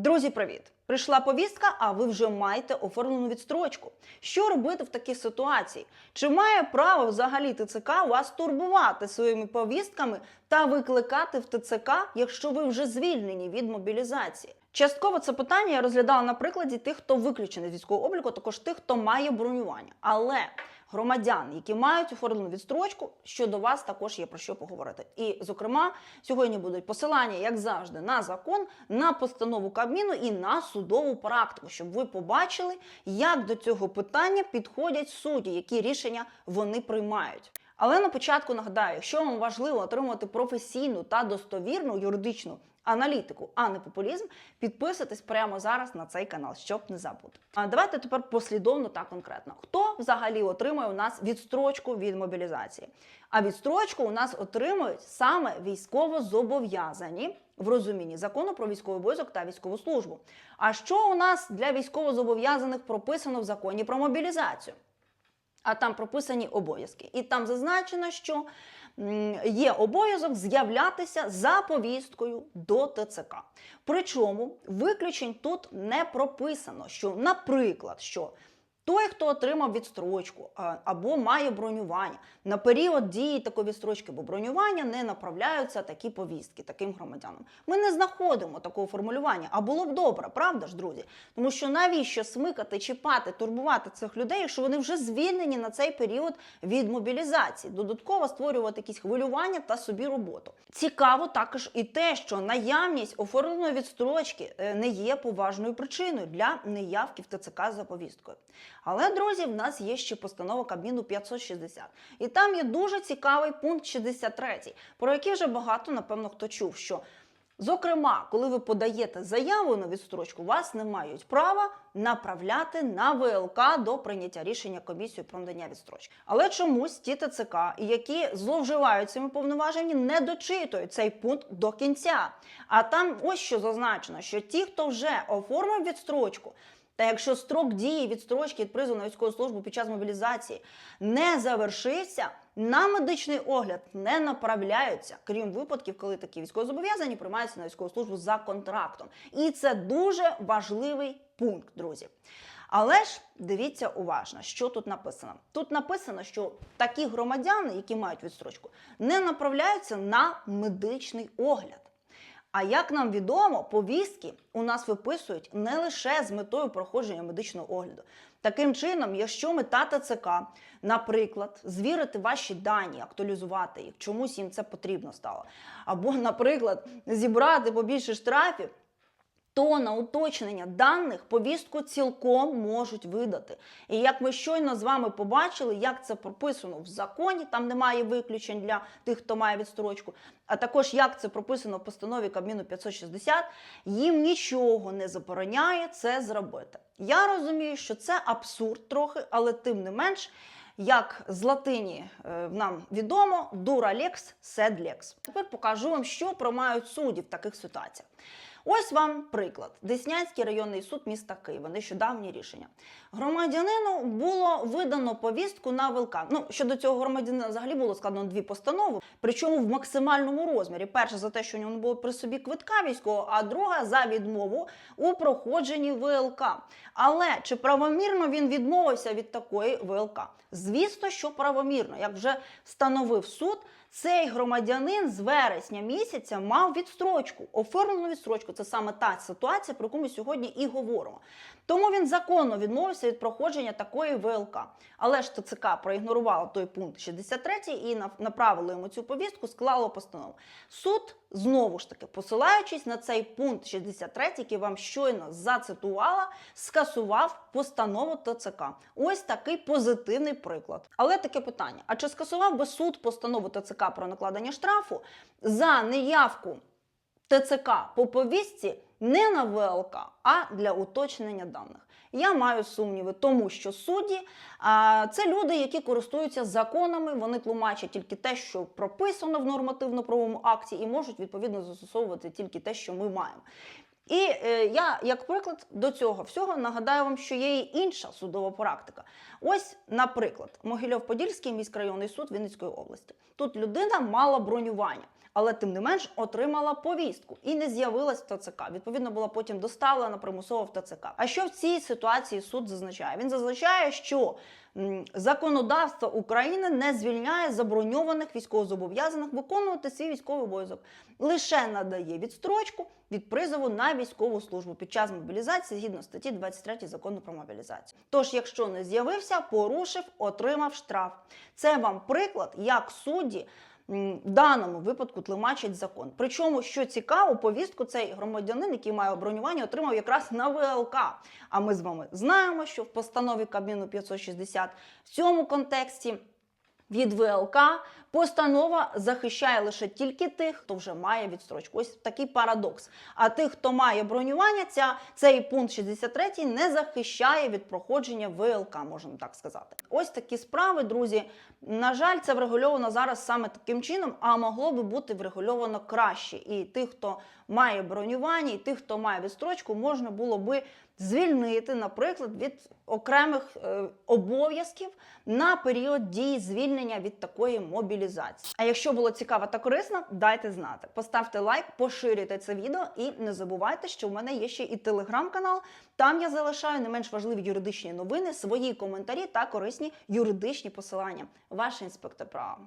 Друзі, привіт! Прийшла повістка, а ви вже маєте оформлену відстрочку. Що робити в такій ситуації? Чи має право взагалі ТЦК вас турбувати своїми повістками та викликати в ТЦК, якщо ви вже звільнені від мобілізації? Частково це питання я розглядала на прикладі тих, хто виключений з військового обліку, також тих, хто має бронювання. Але громадян, які мають оформлену відстрочку, щодо вас також є про що поговорити. І, зокрема, сьогодні будуть посилання, як завжди, на закон, на постанову Кабміну і на судову практику, щоб ви побачили, як до цього питання підходять судді, які рішення вони приймають. Але на початку нагадаю, якщо вам важливо отримувати професійну та достовірну юридичну аналітику, а не популізм, підписуйтесь прямо зараз на цей канал, щоб не забути. А давайте тепер послідовно та конкретно. Хто взагалі отримує у нас відстрочку від мобілізації? А відстрочку у нас отримують саме військово зобов'язані в розумінні закону про військовий обов'язок та військову службу. А що у нас для військово зобов'язаних прописано в законі про мобілізацію? А там прописані обов'язки. І там зазначено, що є обов'язок з'являтися за повісткою до ТЦК. Причому виключень тут не прописано, що, наприклад, що той, хто отримав відстрочку або має бронювання, на період дії такої відстрочки або бронювання не направляються такі повістки таким громадянам. Ми не знаходимо такого формулювання, а було б добре, правда ж, друзі? Тому що навіщо смикати, чіпати, турбувати цих людей, якщо вони вже звільнені на цей період від мобілізації, додатково створювати якісь хвилювання та собі роботу. Цікаво також і те, що наявність оформленої відстрочки е, не є поважною причиною для неявки в ТЦК за повісткою. Але, друзі, в нас є ще постанова Кабміну 560. І там є дуже цікавий пункт 63, про який вже багато, напевно, хто чув, що Зокрема, коли ви подаєте заяву на відстрочку, вас не мають права направляти на ВЛК до прийняття рішення комісії про надання відстрочки. Але чомусь ті ТЦК, які зловживають цими повноваженнями, не дочитують цей пункт до кінця. А там ось що зазначено: що ті, хто вже оформив відстрочку. Та якщо строк дії відстрочки від призову на військову службу під час мобілізації не завершився, на медичний огляд не направляються, крім випадків, коли такі військовозобов'язані приймаються на військову службу за контрактом. І це дуже важливий пункт, друзі. Але ж дивіться уважно, що тут написано. Тут написано, що такі громадяни, які мають відстрочку, не направляються на медичний огляд. А як нам відомо, повістки у нас виписують не лише з метою проходження медичного огляду. Таким чином, якщо мета ТЦК, наприклад, звірити ваші дані, актуалізувати їх, чомусь їм це потрібно стало, або, наприклад, зібрати побільше штрафів. То на уточнення даних повістку цілком можуть видати. І як ми щойно з вами побачили, як це прописано в законі, там немає виключень для тих, хто має відстрочку, а також як це прописано в постанові Кабміну 560, їм нічого не забороняє це зробити. Я розумію, що це абсурд трохи, але тим не менш. Як з латині е, нам відомо, дура лекс, сед лекс. Тепер покажу вам, що промають судді в таких ситуаціях. Ось вам приклад: Деснянський районний суд міста Києва, нещодавнє рішення. Громадянину було видано повістку на ВЛК. Ну щодо цього громадянина взагалі було складено дві постанови, причому в максимальному розмірі. Перша за те, що у нього не було при собі квитка військового, а друга за відмову у проходженні ВЛК. Але чи правомірно він відмовився від такої ВЛК? Звісно, що правомірно, як вже встановив суд. Цей громадянин з вересня місяця мав відстрочку, оформлену відстрочку. Це саме та ситуація, про яку ми сьогодні і говоримо. Тому він законно відмовився від проходження такої ВЛК. Але ж ТЦК проігнорувало той пункт 63 і направило йому цю повістку, склало постанову. Суд знову ж таки, посилаючись на цей пункт 63, який вам щойно зацитувала, скасував постанову ТЦК. Ось такий позитивний приклад. Але таке питання: а чи скасував би суд постанову ТЦК про накладення штрафу за неявку ТЦК по повістці не на ВЛК, а для уточнення даних? Я маю сумніви, тому що судді а, це люди, які користуються законами, вони тлумачать тільки те, що прописано в нормативно-правовому акті, і можуть відповідно застосовувати тільки те, що ми маємо. І е, я, як приклад до цього всього, нагадаю вам, що є і інша судова практика. Ось, наприклад, Могильов-Подільський міськрайонний суд Вінницької області. Тут людина мала бронювання. Але тим не менш отримала повістку і не з'явилась в ТЦК. Відповідно, була потім доставлена примусово в ТЦК. А що в цій ситуації суд зазначає? Він зазначає, що законодавство України не звільняє заброньованих військовозобов'язаних виконувати свій військовий обов'язок, лише надає відстрочку від призову на військову службу під час мобілізації згідно статті 23 закону про мобілізацію. Тож, якщо не з'явився, порушив, отримав штраф. Це вам приклад, як судді в даному випадку тлумачить закон. Причому, що цікаво, повістку цей громадянин, який має бронювання, отримав якраз на ВЛК. А ми з вами знаємо, що в постанові Кабміну 560 в цьому контексті від ВЛК постанова захищає лише тільки тих, хто вже має відстрочку. Ось такий парадокс. А тих, хто має бронювання, ця, цей пункт 63 не захищає від проходження ВЛК, можна так сказати. Ось такі справи, друзі. На жаль, це врегульовано зараз саме таким чином, а могло би бути врегульовано краще. І тих, хто має бронювання, і тих, хто має відстрочку, можна було би звільнити, наприклад, від окремих е, обов'язків на період дії звільнення від такої мобілізації. А якщо було цікаво та корисно, дайте знати. Поставте лайк, поширюйте це відео і не забувайте, що в мене є ще і телеграм-канал. Там я залишаю не менш важливі юридичні новини, свої коментарі та корисні юридичні посилання. Ваш інспектор права.